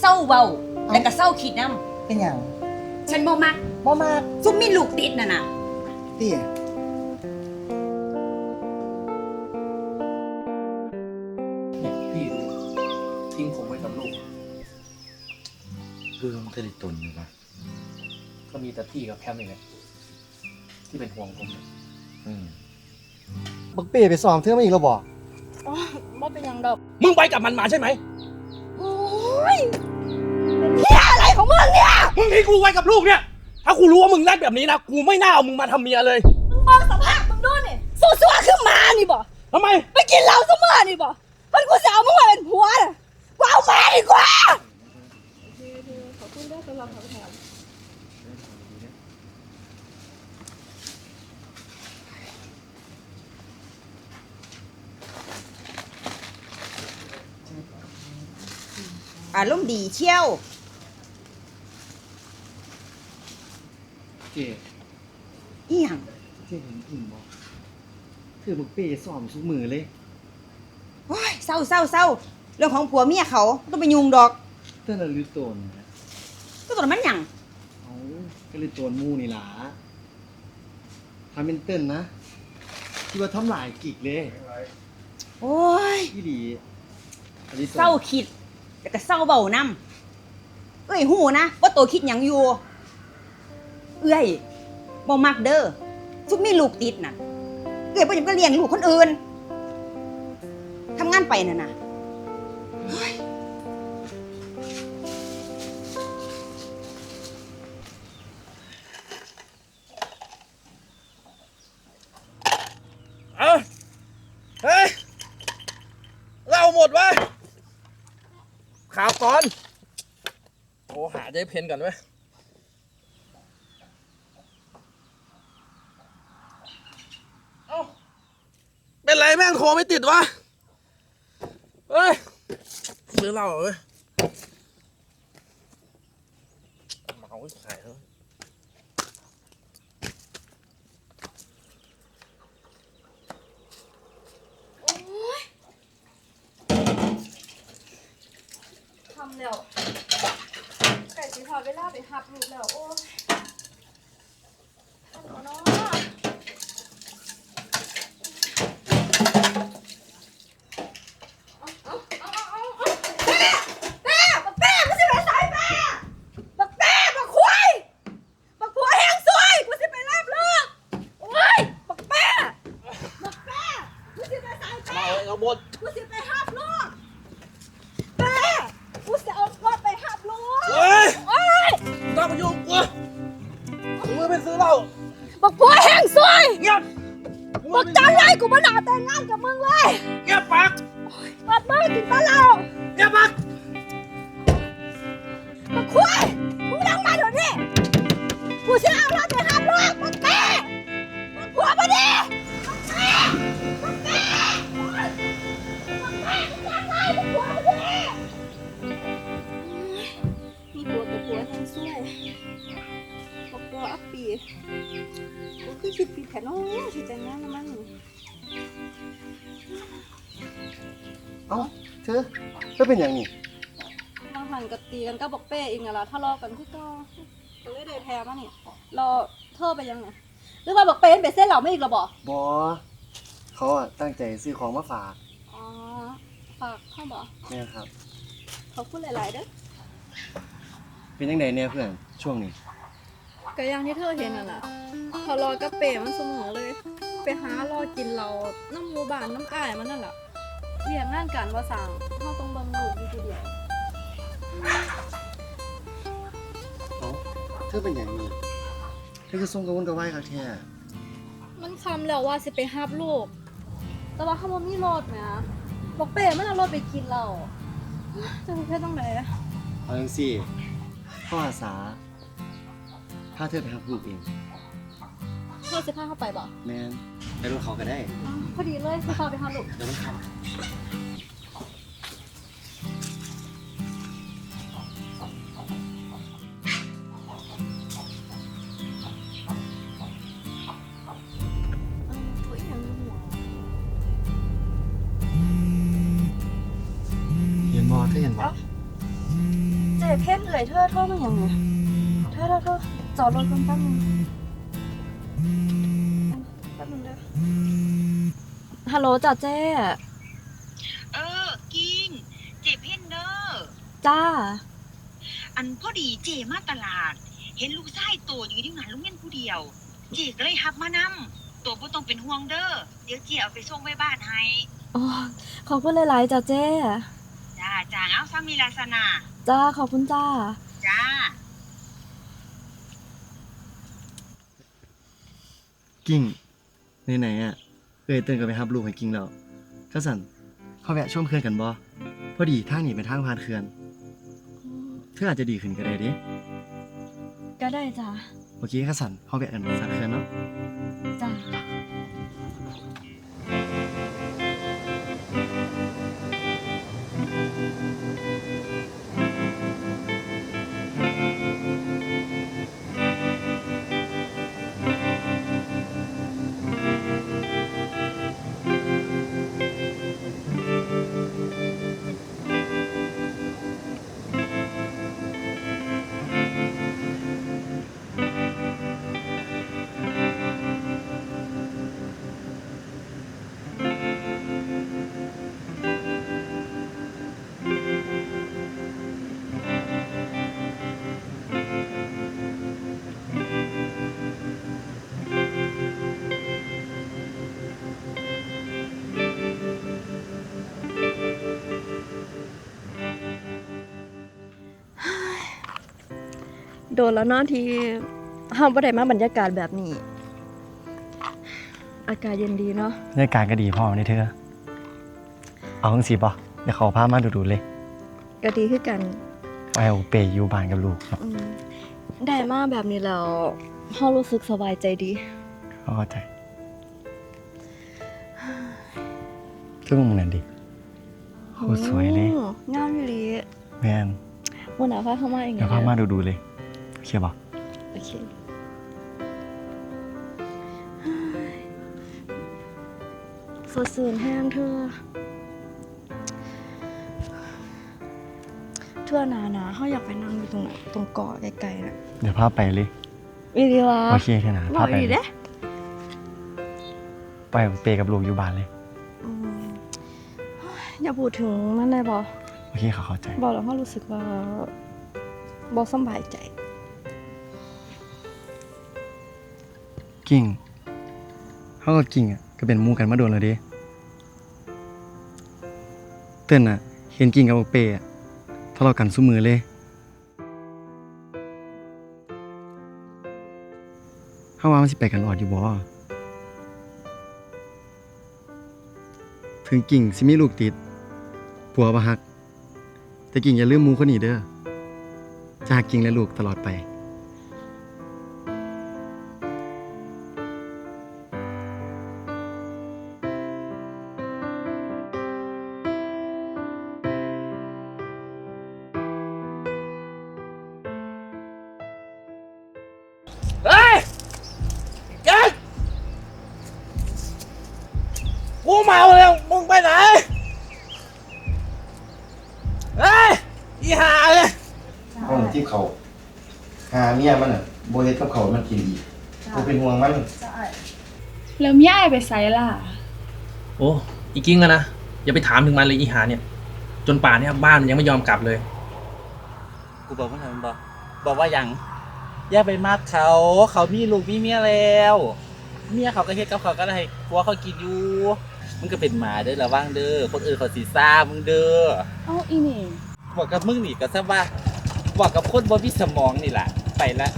เศร้าเบาแล้วก็เศร้าคิดน้เป็นหยังำฉันบ่มักบ่มากซุมมีลูกติดน่ะน่ะ เตี้ยเนี่ยพี่ดูทิ้งผมไว้กับลูก เรื่องทะเลตนอยู่ปะก็มีแต่พี่กับแพมนี่แหละที่เป็นห่วงผมเนี่ยอืมบักเป้ไปซ้อมเธอมาอีกแล้วบ่อ๋อบ่เป็นหยังดอก มึงไปกับมันมาใช่ไหมโอ้ ยเป็นเหี้ยอะไรของมึงเนี่ย มึงทิ้งกูไว้กับลูกเนี่ย ถ้ากูรู้ว่ามึงแรดแบบนี้นะ กูไม่น่าเอามึงมาทำเมียเลย มึงมองสภาพมึงดูนี่สู้ๆขึ้นมานี่บ่ทำไม ไปกินเหล้าเสมอนี่บ่มันกูจะเอามึงมาเป็นผัวน่ะกูเอามาดีกว่าอารมณ์ดีเชี่ยว เจ๊อีหยังเจ๊เห็นอิ่มบ่คือบักเป้ซ้อมทุกมือเลย โอ้ยเศร้าเศร้าเศร้าเรื่องของผัวเมียเขาต้องไปยุ่งดอก เต้นน่ะลือโตนนะก็ตัวนั้นมันหยังเอาก็เลยโตนหมู่นี่ล่ะทำเป็นเต้นนะที่ว่าทำลายกิกเลยโอ้ยอีหลีอันนี้โตนเศร้าคิด แล้วก็เศร้าเบานํเอ้ยหูนะว่าตัวคิดหยังอยู่ เอ้ยบ่มักเด้อซุกมีลูกติดน่ะ เอ้ยบ่ยังก็เลี้ยงลูกคนอื่นทำงานไปน่ะนะ ก่อน โอ้หาได้เพนก่อนเว้ยเอ้าเป็นไรแม่งโทรไม่ติดวะ เฮ้ย ซื้อเหล้าเหรอเว้ยเมาขายแล้ว แล้วไก่สีทอดเวลาไปหับลูกแล้วโอ้ แต่งงานกับมึงเลยเงียบปากบัดมือกินตะเหล้าเงียบปากบักควายมึงนั่งมาเดี๋ยวนี้กูจะเอารถไปหับลูกบักแม่บักผัวมาดิบักแม่บักแม่โอ๊ยบักแม่กูจังเลยบักผัวมาดิมีผัวกับผัวแห้งซวยบักผัวอัปปีกูคือคิดผิดแผนโอ้ยสิแต่งงานแล้วมัน เอ้าเธอเธอเป็นหยังนี่มาหันกับตีกันก็บอกเป้เองอะล่ะทะเลาะกันคือก็ก็เลยได้แทนมานี่รอเธอไปยังไงหรือว่าบอกเป้เป็นเส้นเหล่าไม่อีกเหรอบอกบอเขาอะตั้งใจซื้อของมาฝากอ๋อฝากเข้าบอกแม่ครับ เขาพูดหลายๆเด้อเป็นยังไงเนี่ยเพื่อนช่วงนี้ก็อย่างที่เธอเห็นน่ะล่ะทะเลาะกับเป้มันเสมอเลย ไปหารอกินเราน้ำหมูบานน้ำอ้ายมันนั่นแหละ เรียกงานการว่าสั่งเขาต้องเบิ่งลูกอยู่ทีเดียวเอ้าเธอเป็นอย่างนี้เธอคือทรงกระวนกระวายครับแท้มันคำแล้วว่าสิไปฮับลูก แต่ว่าเขาบ่มีรถแหมบอกเป้มันเอารถไปกินเราจะไปเพื่อต้องไหนเอาจังสิพ่ออาสาพาเธอไปหาลูกเองเธอสิพาเข้าไปบ่แมนไปรถเขาก็ได้อ้าวพอดีเลยสิพาไปหาลูก เดี๋ยวมันขับ เห็นบอเธอเห็นบอเจ๊เพ่นเอ่ยเธอโทษมาอย่างไงเธอเธอเธอจอดรถกันแป๊บนึงแป๊บนึงเด้อฮัลโหลจ้าเจ๊เออกิ้งเจเพนเดอร์จ้า อันพอดีเจมาตลาด เห็นลูกชายโตอยู่ที่งานลุงเงินผู้เดียว เจก็เลยหับมานำตัวบ่ต้องเป็นห่วงเด้อเดี๋ยวเจเอาไปส่งไว้บ้านให้อ๋อขอบคุณหลายๆจ้าเจ๊ จ้าจ้าเอาซ้ำมีลักษณะจ้าขอบคุณจ้า จ้า กิ้งไหนๆอะเอ้ยเติ้นก็ไปรับลูกให้กิ้งแล้วก็สั่นเขาแวะชมเขื่อนกันบ่พอดีทางนี้เป็นทางผ่านเขื่อนเธออาจจะดีขึ้นก็ได้เด้ก็ได้จ้าโอเคก็สั่นเขาแวะกันสักเขื่อนเนาะจ้า โดนแล้วเนาะที่ห้ามบ่ได้มาบรรยากาศแบบนี้ อากาศเย็นดีเนาะบรรยากาศก็ดีพอนี่เธอ เอาจังสิบ่เดี๋ยวเขาพามาดูๆเลยก็ดีขึ้นกันไปเอาเปยอยู่บ้านกับลูกเนาะอืมได้มาแบบนี้แล้วเฮารู้สึกสบายใจดี เขาเข้าใจคือมึงนั่นดิโคตรสวยเลยโอ้งามอยู่ลีแม่นวันหน้าพาเข้ามาอีกเดี๋ยวพามาดูๆเลย โอเคบ่โอเคสดสื่นแห้งเธอเทื่อหนาหนาเขาอยากไปนั่งอยู่ตรงไหนตรงเกาะไกลๆน่ะเดี๋ยวพาไปเลยอีดีวะโอเคเท่านะบพาอกไปอีกเด้ไปเอาเปยกับลูกอยู่บ้านเลยอืมอย่าพูดถึงนั่นเลยบอโอเคเขาเข้าใจบอกแล้วเขารู้สึกว่าบอสำบายใจ กิ่งเขากับกิ่งอะก็เป็นหมูกันมาโดนแล้วเดิเต้นอะ เห็นกิ่งกับเปย์อะทะเลาะกันซุมือเลยเขาว่ามันสิไปกันออดอยู่บ่ถึงกิ่งสิมีลูกติดผัวบ่ฮัก แต่กิ่งอย่าลืมมูคนนี้เด้อจะหักกิ่งและลูกตลอดไป ที่เขาหาเมียมันอะโบเฮ็ดกับเขาวมันกินอีกกูเป็นห่วงมันแล้วเมียไอ้ไปไสล่ะ โอ้อีกิ้งอะนะ อย่าไปถามถึงมันเลยอีหาเนี่ย จนป่านเนี่ยบ้านมันยังไม่ยอมกลับเลย กูบอกว่าไงมันบอกบอกว่าอย่างอย่าไปมากเขา เขามีลูกมีเมียแล้ว เมียเขาก็เฮ็ดกับเขาก็ได้ผัวเขากินอยู่มึงก็เป็นหมาเด้อระวังเด้อคนอื่นเขาสีซ่ามึงเด้อ เอ้าอีนี่บอกกับมึงนี่ก็ซะว่า บอกกับคนบ่มีสมองนี่แหละไปละ